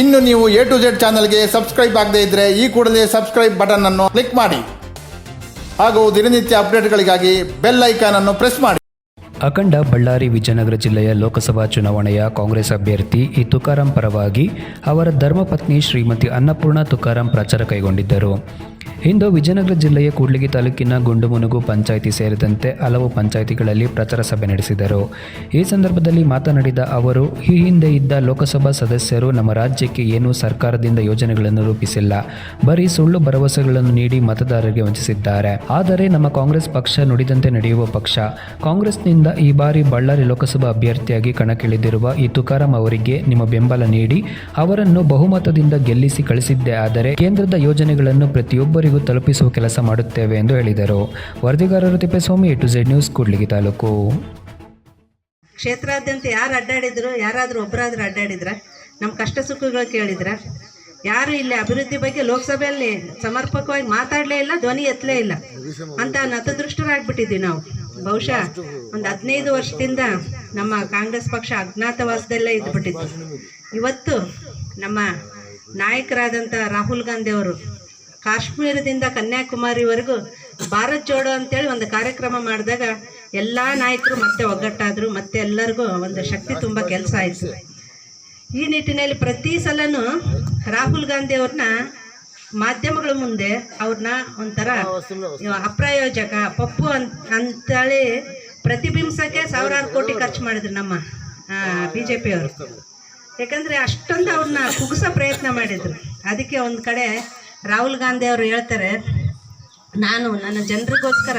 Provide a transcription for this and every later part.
ಇನ್ನು ನೀವು A to Z ಚಾನಲ್ಗೆ ಸಬ್ಸ್ಕ್ರೈಬ್ ಆಗದೇ ಇದ್ದರೆ ಈ ಕೂಡಲೇ ಸಬ್ಸ್ಕ್ರೈಬ್ ಬಟನ್ ಅನ್ನು ಕ್ಲಿಕ್ ಮಾಡಿ. ಹಾಗೂ ದಿನನಿತ್ಯ ಅಪ್ಡೇಟ್ಗಳಿಗಾಗಿ ಬೆಲ್ ಐಕಾನ್ ಅನ್ನು ಪ್ರೆಸ್ ಮಾಡಿ. ಅಖಂಡ ಬಳ್ಳಾರಿ ವಿಜಯನಗರ ಜಿಲ್ಲೆಯ ಲೋಕಸಭಾ ಚುನಾವಣೆಯ ಕಾಂಗ್ರೆಸ್ ಅಭ್ಯರ್ಥಿ ಈ ತುಕಾರಾಂ ಪರವಾಗಿ ಅವರ ಧರ್ಮಪತ್ನಿ ಶ್ರೀಮತಿ ಅನ್ನಪೂರ್ಣ ತುಕಾರಾಂ ಪ್ರಚಾರ ಕೈಗೊಂಡಿದ್ದರು. ಇಂದು ವಿಜಯನಗರ ಜಿಲ್ಲೆಯ ಕೂಡ್ಲಿಗಿ ತಾಲೂಕಿನ ಗುಂಡುಮುನುಗು ಪಂಚಾಯಿತಿ ಸೇರಿದಂತೆ ಹಲವು ಪಂಚಾಯಿತಿಗಳಲ್ಲಿ ಪ್ರಚಾರ ಸಭೆ ನಡೆಸಿದರು. ಈ ಸಂದರ್ಭದಲ್ಲಿ ಮಾತನಾಡಿದ ಅವರು, ಈ ಹಿಂದೆ ಇದ್ದ ಲೋಕಸಭಾ ಸದಸ್ಯರು ನಮ್ಮ ರಾಜ್ಯಕ್ಕೆ ಏನೂ ಸರ್ಕಾರದಿಂದ ಯೋಜನೆಗಳನ್ನು ರೂಪಿಸಿಲ್ಲ. ಬರೀ ಸುಳ್ಳು ಭರವಸೆಗಳನ್ನು ನೀಡಿ ಮತದಾರರಿಗೆ ವಂಚಿಸಿದ್ದಾರೆ. ಆದರೆ ನಮ್ಮ ಕಾಂಗ್ರೆಸ್ ಪಕ್ಷ ನುಡಿದಂತೆ ನಡೆಯುವ ಪಕ್ಷ. ಕಾಂಗ್ರೆಸ್ನಿಂದ ಈ ಬಾರಿ ಬಳ್ಳಾರಿ ಲೋಕಸಭಾ ಅಭ್ಯರ್ಥಿಯಾಗಿ ಕಣಕ್ಕಿಳಿದಿರುವ ಈ ತುಕಾರಾಂ ಅವರಿಗೆ ನಿಮ್ಮ ಬೆಂಬಲ ನೀಡಿ, ಅವರನ್ನು ಬಹುಮತದಿಂದ ಗೆಲ್ಲಿಸಿ ಕಳಿಸಿದ್ದೇ. ಆದರೆ ಕೇಂದ್ರದ ಯೋಜನೆಗಳನ್ನು ಪ್ರತಿಯೊಬ್ಬರಿಗೂ ತಲುಪಿಸುವ ಕೆಲಸ ಮಾಡುತ್ತೇವೆ ಎಂದು ಹೇಳಿದರು. ವರದಿಗಾರರು Thippeswamy to Z news, Kudligi taluk. ಕ್ಷೇತ್ರಾದ್ಯಂತ ಯಾರು ಅಡ್ಡಾಡಿದ್ರು, ಯಾರಾದರೂ ಒಬ್ಬರಾದ್ರೂ ಅಡ್ಡಾಡಿದ್ರ? ನಮ್ಮ ಕಷ್ಟ ಸುಖಗಳು ಕೇಳಿದ್ರ? ಯಾರು ಇಲ್ಲಿ ಅಭಿವೃದ್ಧಿ ಬಗ್ಗೆ ಲೋಕಸಭೆಯಲ್ಲಿ ಸಮರ್ಪಕವಾಗಿ ಮಾತಾಡಲೇ ಇಲ್ಲ, ಧ್ವನಿ ಎತ್ತಲೇ ಇಲ್ಲ. ಅಂತ ನತದೃಷ್ಟರಾಗ್ಬಿಟ್ಟಿದ್ವಿ ನಾವು. ಬಹುಶಃ ಒಂದು ಹದಿನೈದು ವರ್ಷದಿಂದ ನಮ್ಮ ಕಾಂಗ್ರೆಸ್ ಪಕ್ಷ ಅಜ್ಞಾತವಾಸದಲ್ಲೇ ಇದ್ಬಿಟ್ಟಿತ್ತು. ಇವತ್ತು ನಮ್ಮ ನಾಯಕರಾದಂಥ ರಾಹುಲ್ ಗಾಂಧಿ ಅವರು ಕಾಶ್ಮೀರದಿಂದ ಕನ್ಯಾಕುಮಾರಿವರೆಗೂ ಭಾರತ್ ಜೋಡೋ ಅಂತೇಳಿ ಒಂದು ಕಾರ್ಯಕ್ರಮ ಮಾಡಿದಾಗ ಎಲ್ಲ ನಾಯಕರು ಮತ್ತೆ ಒಗ್ಗಟ್ಟಾದರು, ಮತ್ತೆ ಎಲ್ಲರಿಗೂ ಒಂದು ಶಕ್ತಿ ತುಂಬ ಕೆಲಸ ಆಯಿತು. ಈ ನಿಟ್ಟಿನಲ್ಲಿ ಪ್ರತಿ ಸಲನೂ ರಾಹುಲ್ ಗಾಂಧಿ ಅವ್ರನ್ನ ಮಾಧ್ಯಮಗಳ ಮುಂದೆ ಅವ್ರನ್ನ ಒಂಥರ ಅಪ್ರಾಯೋಜಕ, ಪಪ್ಪು ಅಂತ ಅಂತೇಳಿ ಪ್ರತಿಬಿಂಬಿಸೋಕ್ಕೆ ಸಾವಿರಾರು ಕೋಟಿ ಖರ್ಚು ಮಾಡಿದ್ರು ನಮ್ಮ ಬಿ ಜೆ ಪಿಯವರು ಯಾಕಂದರೆ ಅಷ್ಟೊಂದು ಅವ್ರನ್ನ ಕುಗ್ಸೋ ಪ್ರಯತ್ನ ಮಾಡಿದ್ರು. ಅದಕ್ಕೆ ಒಂದು ಕಡೆ ರಾಹುಲ್ ಗಾಂಧಿ ಅವರು ಹೇಳ್ತಾರೆ, ನಾನು ನನ್ನ ಜನರಿಗೋಸ್ಕರ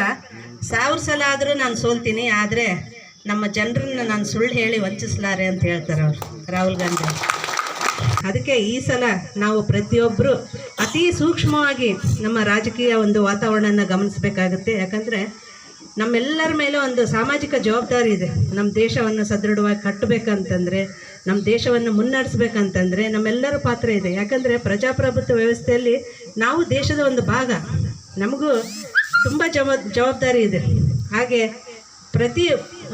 ಸಾವಿರ ಸಲ ಆದರೂ ನಾನು ಸೋಲ್ತೀನಿ, ಆದರೆ ನಮ್ಮ ಜನರನ್ನ ನಾನು ಸುಳ್ಳು ಹೇಳಿ ವಂಚಿಸಲಾರೆ ಅಂತ ಹೇಳ್ತಾರೆ ಅವರು ರಾಹುಲ್ ಗಾಂಧಿ ಅದಕ್ಕೆ ಈ ಸಲ ನಾವು ಪ್ರತಿಯೊಬ್ಬರು ಅತಿ ಸೂಕ್ಷ್ಮವಾಗಿ ನಮ್ಮ ರಾಜಕೀಯ ಒಂದು ವಾತಾವರಣನ ಗಮನಿಸಬೇಕಾಗುತ್ತೆ. ಯಾಕಂದರೆ ನಮ್ಮೆಲ್ಲರ ಮೇಲೆ ಒಂದು ಸಾಮಾಜಿಕ ಜವಾಬ್ದಾರಿ ಇದೆ. ನಮ್ಮ ದೇಶವನ್ನು ಸದೃಢವಾಗಿ ಕಟ್ಟಬೇಕಂತಂದರೆ ನಮ್ಮ ದೇಶವನ್ನು ಮುನ್ನಡೆಸ್ಬೇಕಂತಂದರೆ ನಮ್ಮೆಲ್ಲರ ಪಾತ್ರ ಇದೆ. ಯಾಕಂದರೆ ಪ್ರಜಾಪ್ರಭುತ್ವ ವ್ಯವಸ್ಥೆಯಲ್ಲಿ ನಾವು ದೇಶದ ಒಂದು ಭಾಗ. ನಮಗೂ ತುಂಬ ಜವ, ಜವಾಬ್ದಾರಿ ಇದೆ. ಹಾಗೆ ಪ್ರತಿ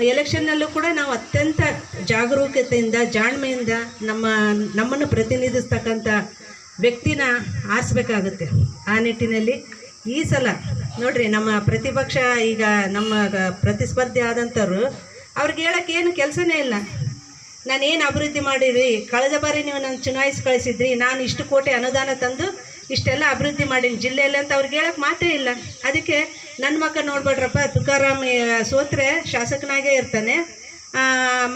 ಎಲೆಕ್ಷನ್ನಲ್ಲೂ ಕೂಡ ನಾವು ಅತ್ಯಂತ ಜಾಗರೂಕತೆಯಿಂದ, ಜಾಣ್ಮೆಯಿಂದ ನಮ್ಮ, ನಮ್ಮನ್ನು ಪ್ರತಿನಿಧಿಸ್ತಕ್ಕಂಥ ವ್ಯಕ್ತಿನ ಆರಿಸ್ಬೇಕಾಗುತ್ತೆ. ಆ ನಿಟ್ಟಿನಲ್ಲಿ ಈ ಸಲ ನೋಡ್ರಿ, ನಮ್ಮ ಪ್ರತಿಪಕ್ಷ ಈಗ ನಮ್ಮ ಪ್ರತಿಸ್ಪರ್ಧಿ ಆದಂಥವ್ರು ಅವ್ರಿಗೆ ಹೇಳಕ್ಕೆ ಏನು ಕೆಲಸನೇ ಇಲ್ಲ. ನಾನೇನು ಅಭಿವೃದ್ಧಿ ಮಾಡಿರಿ? ಕಳೆದ ಬಾರಿ ನೀವು ನನ್ನ ಚುನಾಯಿಸಿ ಕಳಿಸಿದ್ರಿ, ನಾನು ಇಷ್ಟು ಕೋಟಿ ಅನುದಾನ ತಂದು ಇಷ್ಟೆಲ್ಲ ಅಭಿವೃದ್ಧಿ ಮಾಡೀನಿ. ಜಿಲ್ಲೆಯಲ್ಲಿ ಅಂತ ಅವ್ರಿಗೆ ಹೇಳಕ್ಕೆ ಮಾತೇ ಇಲ್ಲ. ಅದಕ್ಕೆ ನನ್ನ ಮಕ್ಕ ನೋಡ್ಬೇಡ್ರಪ್ಪ, ತುಕಾರಾಮ್ ಸೋತ್ರೆ ಶಾಸಕನಾಗೇ ಇರ್ತಾನೆ.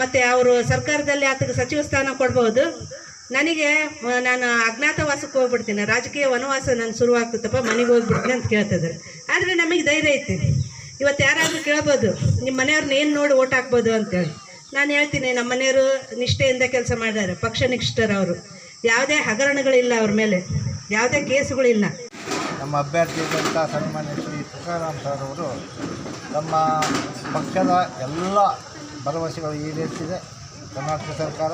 ಮತ್ತು ಮತ್ತೆ ಅವರು ಸರ್ಕಾರದಲ್ಲಿ ಆತಗೆ ಸಚಿವ ಸ್ಥಾನ ಕೊಡ್ಬೋದು. ನನಗೆ ನಾನು ಅಜ್ಞಾತವಾಸಕ್ಕೆ ಹೋಗ್ಬಿಡ್ತೀನಿ. ರಾಜಕೀಯ ವನವಾಸ ನಾನು ಶುರುವಾಗ್ತದಪ್ಪ, ಮನೆಗೆ ಹೋಗ್ಬಿಡ್ತೀನಿ ಅಂತ ಕೇಳ್ತಿದ್ರು ಆದರೆ ನಮಗೆ ಧೈರ್ಯ ಐತಿ. ಇವತ್ತು ಯಾರಾದರೂ ಕೇಳ್ಬೋದು, ನಿಮ್ಮ ಮನೆಯವ್ರನ್ನ ಏನು ನೋಡಿ ಓಟ್ ಹಾಕ್ಬೋದು ಅಂತೇಳಿ. ನಾನು ಹೇಳ್ತೀನಿ, ನಮ್ಮ ಮನೆಯವರು ನಿಷ್ಠೆಯಿಂದ ಕೆಲಸ ಮಾಡಿದ್ದಾರೆ ಪಕ್ಷ ನಿಷ್ಠರವರು ಯಾವುದೇ ಹಗರಣಗಳಿಲ್ಲ ಅವ್ರ ಮೇಲೆ. ಯಾವುದೇ ಕೇಸುಗಳಿಲ್ಲ. ನಮ್ಮ ಅಭ್ಯರ್ಥಿ ಸನ್ಮಾನ್ಯ ಶ್ರೀ ತುಕಾರಾಮ್ ಸರ್ ಅವರು. ತಮ್ಮ ಪಕ್ಷದ ಎಲ್ಲ ಭರವಸೆಗಳು ಈಡೇರಿಸಿದೆ. ಕರ್ನಾಟಕ ಸರ್ಕಾರ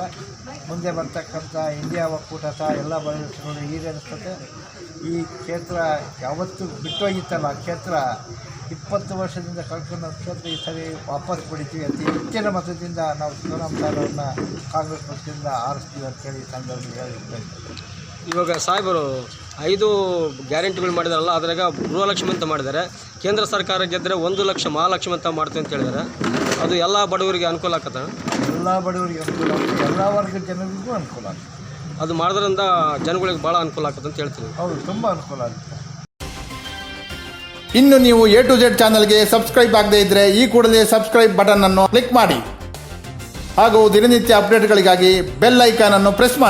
ಮುಂದೆ ಬರ್ತಕ್ಕಂಥ ಇಂಡಿಯಾ ಒಕ್ಕೂಟ ಸಹ ಎಲ್ಲ ಭರವಸೆಗಳು ಈಡೇರಿಸ್ತದೆ. ಈ ಕ್ಷೇತ್ರ ಯಾವತ್ತೂ ಬಿಟ್ಟೋಗಿತ್ತಲ್ಲ ಆ ಕ್ಷೇತ್ರ ಇಪ್ಪತ್ತು ವರ್ಷದಿಂದ ಕಳ್ಕೊಂಡ ಕ್ಷೇತ್ರ ಈ ಸರಿ ವಾಪಸ್ ಪಡಿತೀವಿ ಅತಿ ಹೆಚ್ಚಿನ ಮತದಿಂದ ನಾವು ಶಿವರಾಮ್ ಸರ್ ಅವ್ರನ್ನ ಕಾಂಗ್ರೆಸ್ ಪಕ್ಷದಿಂದ ಆರಿಸ್ತೀವಿ ಅಂತೇಳಿ ಹೇಳಿ ಸಂದರ್ಭದಲ್ಲಿ ಹೇಳಿದ್ದೇವೆ ಇವಾಗ ಸಾಹೇಬರು ಐದು ಗ್ಯಾರಂಟಿಗಳು ಮಾಡಿದಾರಲ್ಲ, ಅದ್ರಾಗ ಗೃಹಲಕ್ಷ್ಮಿ ಅಂತ ಮಾಡಿದ್ದಾರೆ. ಕೇಂದ್ರ ಸರ್ಕಾರ ಗೆದ್ದರೆ ಒಂದು ಲಕ್ಷ, ಮಹಾಲಕ್ಷ್ಮಿ ಅಂತ ಮಾಡ್ತೀವಿ ಅಂತ ಹೇಳಿದ್ದಾರೆ ಅದು ಎಲ್ಲ ಬಡವರಿಗೆ ಅನುಕೂಲ ಆಗತ್ತ ಎಲ್ಲ ಬಡವರಿಗೆ ಅನುಕೂಲ ಎಲ್ಲ ವರ್ಗದ ಜನರಿಗೂ ಅನುಕೂಲ ಆಗುತ್ತೆ. ಅದು ಮಾಡೋದ್ರಿಂದ ಜನಗಳಿಗೆ ಭಾಳ ಅನುಕೂಲ ಆಗತ್ತೆ ಅಂತ ಹೇಳ್ತೀನಿ. ಹೌದು ತುಂಬ ಅನುಕೂಲ ಆಗುತ್ತೆ. ಇನ್ನು ನೀವು ಎ ಟು ಜೆಡ್ ಚಾನಲ್ಗೆ ಸಬ್ಸ್ಕ್ರೈಬ್ ಆಗದೇ ಇದ್ದರೆ ಈ ಕೂಡಲೇ ಸಬ್ಸ್ಕ್ರೈಬ್ ಬಟನ್ ಅನ್ನು ಕ್ಲಿಕ್ ಮಾಡಿ. ಹಾಗೂ ದಿನನಿತ್ಯ ಅಪ್ಡೇಟ್ಗಳಿಗಾಗಿ ಬೆಲ್ ಐಕಾನ್ ಅನ್ನು ಪ್ರೆಸ್ ಮಾಡಿ.